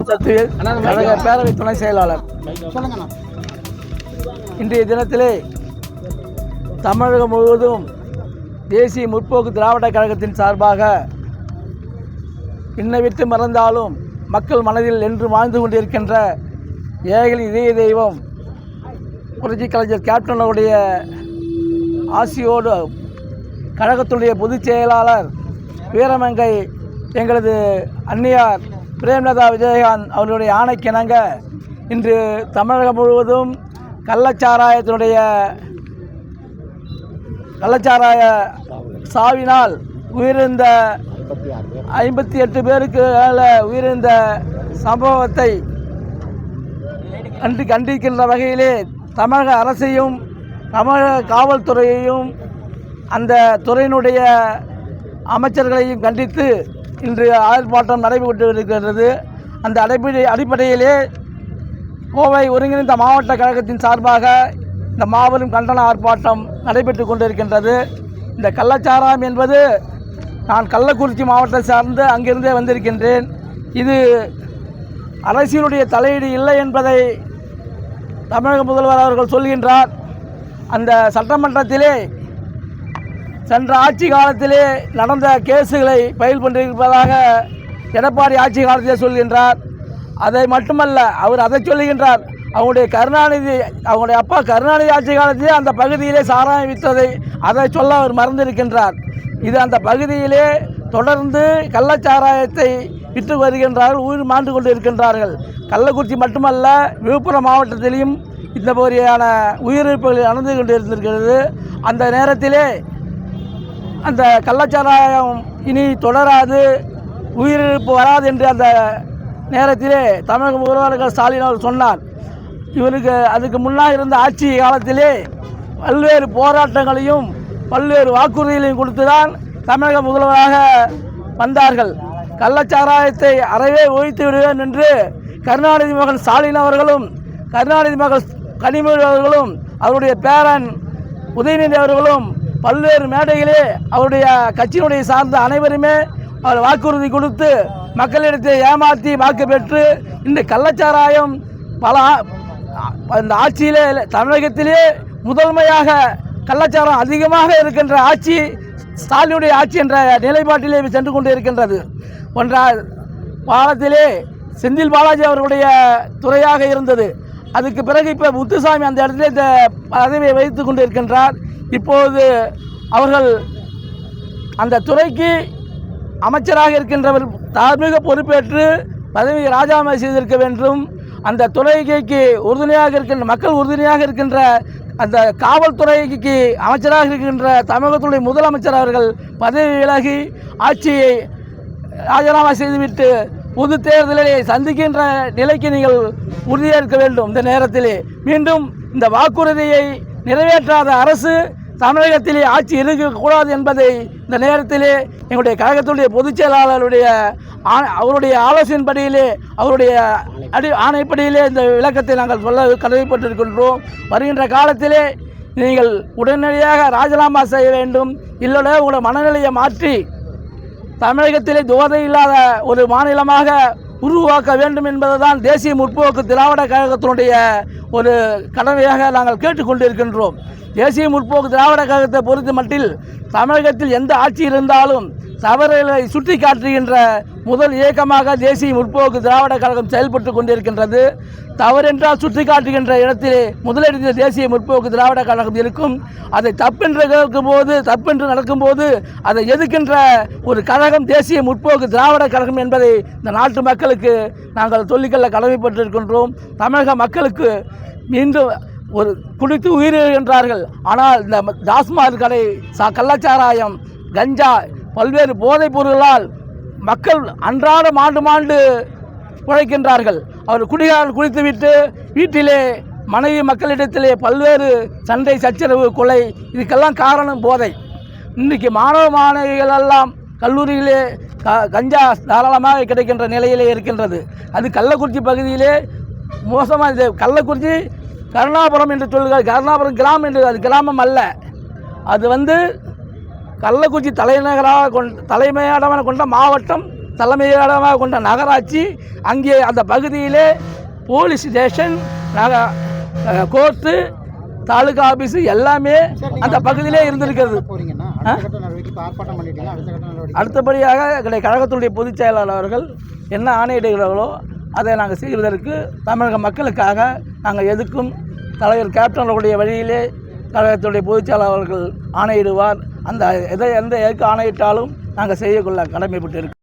சத்துவேல் கழக பேரவை துணை செயலாளர். இன்றைய தினத்திலே தமிழகம் முழுவதும் தேசிய முற்போக்கு திராவிட கழகத்தின் சார்பாக இன்ன மறந்தாலும் மக்கள் மனதில் என்று வாழ்ந்து கொண்டிருக்கின்ற ஏழைகளின் இதய தெய்வம் புரட்சி கலைஞர் கேப்டன் அவருடைய ஆசியோடு கழகத்துடைய பொதுச் செயலாளர் வீரமங்கை எங்களது அன்னியார் பிரேம்லதா விஜயகாந்த் அவர்களுடைய ஆணைக்கிணங்க இன்று தமிழகம் முழுவதும் கள்ளச்சாராயத்தினுடைய கள்ளச்சாராய சாவினால் உயிரிழந்த ஐம்பத்தி எட்டு பேருக்கு மேலே உயிரிழந்த சம்பவத்தை கண்டு கண்டிக்கின்ற வகையிலே தமிழக அரசையும் தமிழக காவல்துறையையும் அந்த துறையினுடைய அமைச்சர்களையும் கண்டித்து இன்று ஆர்ப்பாட்டம் நடைபெற்று அந்த அடிப்படை அடிப்படையிலே கோவை ஒருங்கிணைந்த மாவட்ட கழகத்தின் சார்பாக இந்த மாபெரும் கண்டன ஆர்ப்பாட்டம் நடைபெற்று கொண்டிருக்கின்றது. இந்த கள்ளச்சாராயம் என்பது நான் கள்ளக்குறிச்சி மாவட்டத்தை சார்ந்து அங்கிருந்தே வந்திருக்கின்றேன். இது அரசியலுடைய தலையீடு இல்லை என்பதை தமிழக முதல்வர் அவர்கள் சொல்கின்றார். அந்த சட்டமன்றத்திலே சென்ற ஆட்சி காலத்திலே நடந்த கேஸுகளை பயில் கொண்டிருப்பதாக எடப்பாடி ஆட்சி காலத்திலே சொல்கின்றார். அதை மட்டுமல்ல அவர் அதை சொல்லுகின்றார். அவங்களுடைய கருணாநிதி அவங்களுடைய அப்பா கருணாநிதி ஆட்சி காலத்திலே அந்த பகுதியிலே சாராயம் விற்றதை அதை சொல்ல அவர் மறந்திருக்கின்றார். இது அந்த பகுதியிலே தொடர்ந்து கள்ளச்சாராயத்தை விற்று வருகின்றார்கள் உயிர் மாண்டு கொண்டு இருக்கின்றார்கள் கள்ளக்குறிச்சி மட்டுமல்ல விழுப்புரம் மாவட்டத்திலையும் இந்த மாதிரியான உயிரிழப்புகள் நடந்து கொண்டு இருந்திருக்கிறது அந்த நேரத்திலே அந்த கள்ளச்சாராயம் இனி தொடராது உயிரிழப்பு வராது என்று அந்த நேரத்திலே தமிழக முதல்வர்கள் ஸ்டாலின் அவர் சொன்னார். இவருக்கு அதுக்கு முன்னாக இருந்த ஆட்சி காலத்திலே பல்வேறு போராட்டங்களையும் பல்வேறு வாக்குறுதிகளையும் கொடுத்து தான் தமிழக முதல்வராக வந்தார்கள். கள்ளச்சாராயத்தை அறவே ஒழித்து விடுவேன் என்று கருணாநிதி மகன் ஸ்டாலின் அவர்களும் கருணாநிதி மகள் கனிமொழி அவர்களும் அவருடைய பேரன் உதயநிதி அவர்களும் பல்வேறு மேடைகளே அவருடைய கட்சியினுடைய சார்ந்த அனைவருமே அவர் வாக்குறுதி கொடுத்து மக்களிடத்தை ஏமாற்றி வாக்கு பெற்று இந்த கள்ளச்சாராயம் பல இந்த ஆட்சியிலே தமிழகத்திலே முதன்மையாக கள்ளச்சாரம் அதிகமாக இருக்கின்ற ஆட்சி ஸ்டாலினுடைய ஆட்சி என்ற நிலைப்பாட்டிலே சென்று கொண்டு இருக்கின்றது ஒன்றா பாலத்திலே செந்தில் பாலாஜி அவர்களுடைய துறையாக இருந்தது. அதுக்கு பிறகு இப்போ முத்துசாமி அந்த இடத்துல இந்த பதவியை வைத்து கொண்டு இருக்கின்றார் இப்போது அவர்கள் அந்த துறைக்கு அமைச்சராக இருக்கின்றவர் தார்மீக பொறுப்பேற்று பதவியை ராஜினாமா செய்திருக்க வேண்டும். அந்த துறைக்கு உறுதுணையாக இருக்கின்ற மக்கள் உறுதுணையாக இருக்கின்ற அந்த காவல்துறைக்கு அமைச்சராக இருக்கின்ற தமிழகத்துடைய முதலமைச்சர் அவர்கள் பதவி விலகி ஆட்சியை ராஜினாமா செய்துவிட்டு பொது தேர்தலை சந்திக்கின்ற நிலைக்கு நீங்கள் உறுதியாக இருக்க வேண்டும். இந்த நேரத்திலே மீண்டும் இந்த வாக்குறுதியை நிறைவேற்றாத அரசு தமிழகத்திலே ஆட்சி இருக்கக்கூடாது என்பதை இந்த நேரத்திலே எங்களுடைய கழகத்துடைய பொதுச் செயலாளருடைய ஆ- அவருடைய ஆலோசனைப்படியிலே அவருடைய அடி ஆணைப்படியிலே இந்த விளக்கத்தை நாங்கள் சொல்ல கருதப்பட்டிருக்கின்றோம் வருகின்ற காலத்திலே நீங்கள் உடனடியாக ராஜினாமா செய்ய வேண்டும். இல்லைன்னா உங்களோட மனநிலையை மாற்றி தமிழகத்திலே துவதை இல்லாத ஒரு மாநிலமாக உருவாக்க வேண்டும் என்பதுதான் தேசிய முற்போக்கு திராவிட கழகத்தினுடைய ஒரு கடமையாக நாங்கள் கேட்டுக்கொண்டிருக்கின்றோம். தேசிய முற்போக்கு திராவிட கழகத்தை பொறுத்த மட்டில் தமிழகத்தில் எந்த ஆட்சி இருந்தாலும் தவறுகளை சுட்டி காட்டுகின்ற முதல் இயக்கமாக தேசிய முற்போக்கு திராவிட கழகம் செயல்பட்டு கொண்டிருக்கின்றது. தவறென்றால் சுற்றி காட்டுகின்ற இடத்திலே முதலிடத்தில் தேசிய முற்போக்கு திராவிட கழகம் இருக்கும். அதை தப்பென்று கேட்கும் போது தப்பென்று நடக்கும்போது அதை எதிர்க்கின்ற ஒரு கழகம் தேசிய முற்போக்கு திராவிட கழகம் என்பதை இந்த நாட்டு மக்களுக்கு நாங்கள் சொல்லிக்கொள்ள கடமைப்பட்டிருக்கின்றோம். தமிழக மக்களுக்கு மீண்டும் ஒரு குடித்து உயிரிழக்கின்றார்கள் ஆனால் இந்த டாஸ்மாக் கடை சா கள்ளச்சாராயம் கஞ்சா பல்வேறு போதைப் பொருள்களால் மக்கள் அன்றாடம் ஆண்டு மாண்டு உழைக்கின்றார்கள். அவர் குடிகாரன் குடித்துவிட்டு வீட்டிலே மனைவி மக்களிடத்திலே பல்வேறு சண்டை சச்சரவு கொலை இதுக்கெல்லாம் காரணம் போதை. இன்றைக்கி மாணவ மாணவிகளெல்லாம் கல்லூரியிலே க கஞ்சா தாராளமாக கிடைக்கின்ற நிலையிலே இருக்கின்றது. அது கள்ளக்குறிச்சி பகுதியிலே மோசமாக இது. கள்ளக்குறிச்சி கருணாபுரம் என்று சொல்கிறார் கருணாபுரம் கிராமம் என்று அது கிராமம் அல்ல. அது வந்து கள்ளக்குறிச்சி தலைநகராக கொண்ட தலைமையிடமாக கொண்ட மாவட்டம் தலைமையிடமாக கொண்ட நகராட்சி அங்கே அந்த பகுதியிலே போலீஸ் ஸ்டேஷன் நக கோர்ட்டு தாலுகா ஆஃபீஸு எல்லாமே அந்த பகுதியிலே இருந்திருக்கிறது. அடுத்தபடியாக கழகத்துடைய பொதுச் செயலாளர் அவர்கள் என்ன ஆணையிடுகிறார்களோ அதை நாங்கள் செய்வதற்கு தமிழக மக்களுக்காக நாங்கள் எதுக்கும் தலைவர் கேப்டன் அவர்களுடைய வழியிலே கழகத்துடைய பொதுச் செயலாளர் அவர்கள் ஆணையிடுவார். அந்த எதை எந்த எதுக்கு ஆணையிட்டாலும் நாங்கள் செய்யக்கொள்ள கடமைப்பட்டு இருக்கோம்